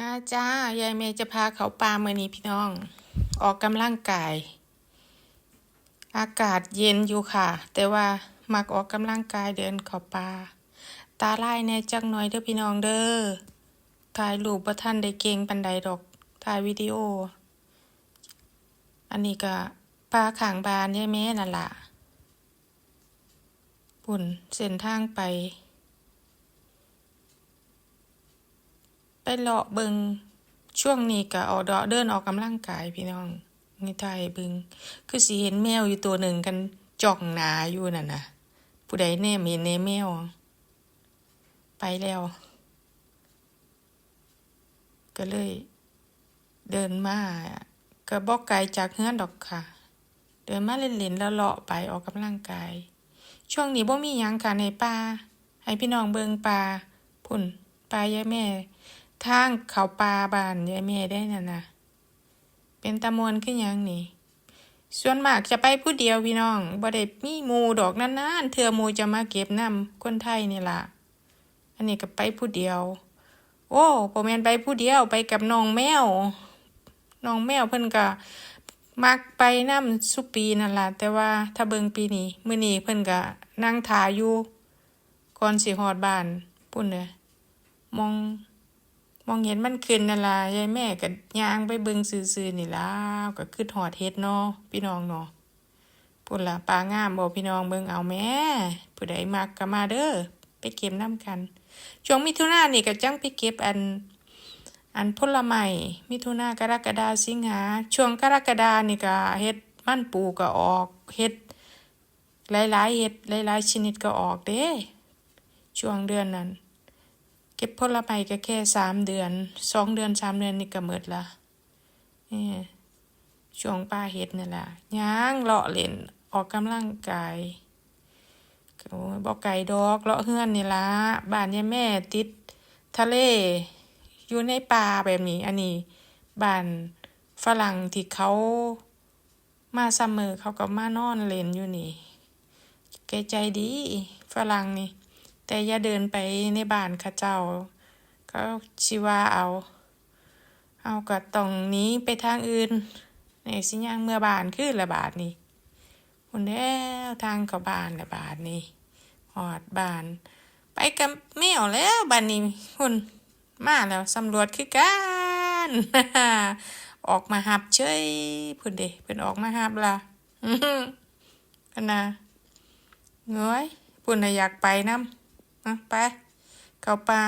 มาจ้า ยายเมย์จะพาเขาปลาเมื่อนี้พี่น้อง ออกกำลังกาย อากาศเย็นอยู่ค่ะ แต่ว่ามักออกกำลังกายเดินเขาปลาตาไล่แน่จักหน่อยเด้อพี่น้องเด้อถ่ายรูปประท่านได้เก่งปันใดดอกถ่ายวิดีโอ อันนี้ก็ปลาขางบานยายเมย์นั่นล่ะปุ่นเส้นทางไป ไปเลาะเบิงช่วงนี้ก็ออกเดาะเดินออกกำลังกายพี่น้องในไทยเบิงคือสิเห็นแมวอยู่ตัวหนึ่งกันจ้องหนาอยู่นั่นนะผู้ใดแน่เห็นในแมว ไปแล้ว ก็เลย เดินมาก็บอกไกลจากเฮือนดอกค่ะ เดินมาเล่นๆแล้วเลาะไปออกกำลังกาย ช่วงนี้บ่มีหยังค่ะในป่าให้พี่น้องเบิงป่าพุ่นป่ายายแม่ ทางเขาปลาบานยายแม่ได้น่ะนะเป็นตะมวนขึ้นยังนี่ส่วนมากจะไปผู้เดียวพี่น้องบ่ได้มีหมูดอกนานๆเทื่อหมูจะมาเก็บน้ำคนไทยนี่ล่ะ อันนี้ก็ไปผู้เดียว โอ้บ่แม่นไปผู้เดียวไปกับน้องแมวน้องแมวเพิ่นก็มักไปน้ำสุปีนั่นล่ะ แต่ว่าถ้าเบิงปีนี้มื้อนี้เพิ่นก็นั่งถ่ายอยู่ก่อนสิฮอดบ้าน ปุ่นเด้อมอง มองเห็นมันขึ้นนั่นล่ะยายแม่ก็ย่างไปเบิ่งซื่อๆนี่ล่ะก็คือหอดเฮ็ดเนาะพี่น้องเนาะพุ่นล่ะปลางามบ่พี่น้องเบิ่งเอาแม่ผู้ใดมักก็มาเด้อไปเก็บน้ำกันช่วงมิถุนายนนี่ก็จังไปเก็บอัน อันผลไม้มิถุนากรกฎาสิงหาช่วงกรกฎานี่ก็เฮ็ดมันปูก็ออกเฮ็ดหลายๆเฮ็ดหลายๆชนิดก็ออกเด้ช่วงเดือนนั้น ก็บผลไม้ก็แค่สามเดือนสองเดือนสามเดือนนี่ก็หมดละนี่ช่วงป้าเฮ็ดนี่แหละย่างเลาะเล่นออกกำลังกายบอกไก่ดอกเลาะเฮือนนี่ละบ้านยายแม่ติดทะเล อยู่ในป่าแบบนี้ อันนี้บ้านฝรั่งที่เขามาซัมเมอร์เขาก็มานอนเล่นอยู่นี่แกใจดีฝรั่งนี่ แต่อย่าเดินไปในบ้านข้าเจ้าเขาชิว่าเอา เอาก็ต้องนี้ไปทางอื่นในสิย่างเมื่อบานคือละบาทนี่คนแล้วทางเข้าบ้านละบาทนี่หอดบาน ไปกับแมวแล้วบานนี้คุณมาแล้วสำรวจคือกันออกมาหับเฉยพุ่นเดเพิ่นออกมาหับล่ะกันนะเงยพุ่นอยากไปน้ำ อะไปเข้าป่า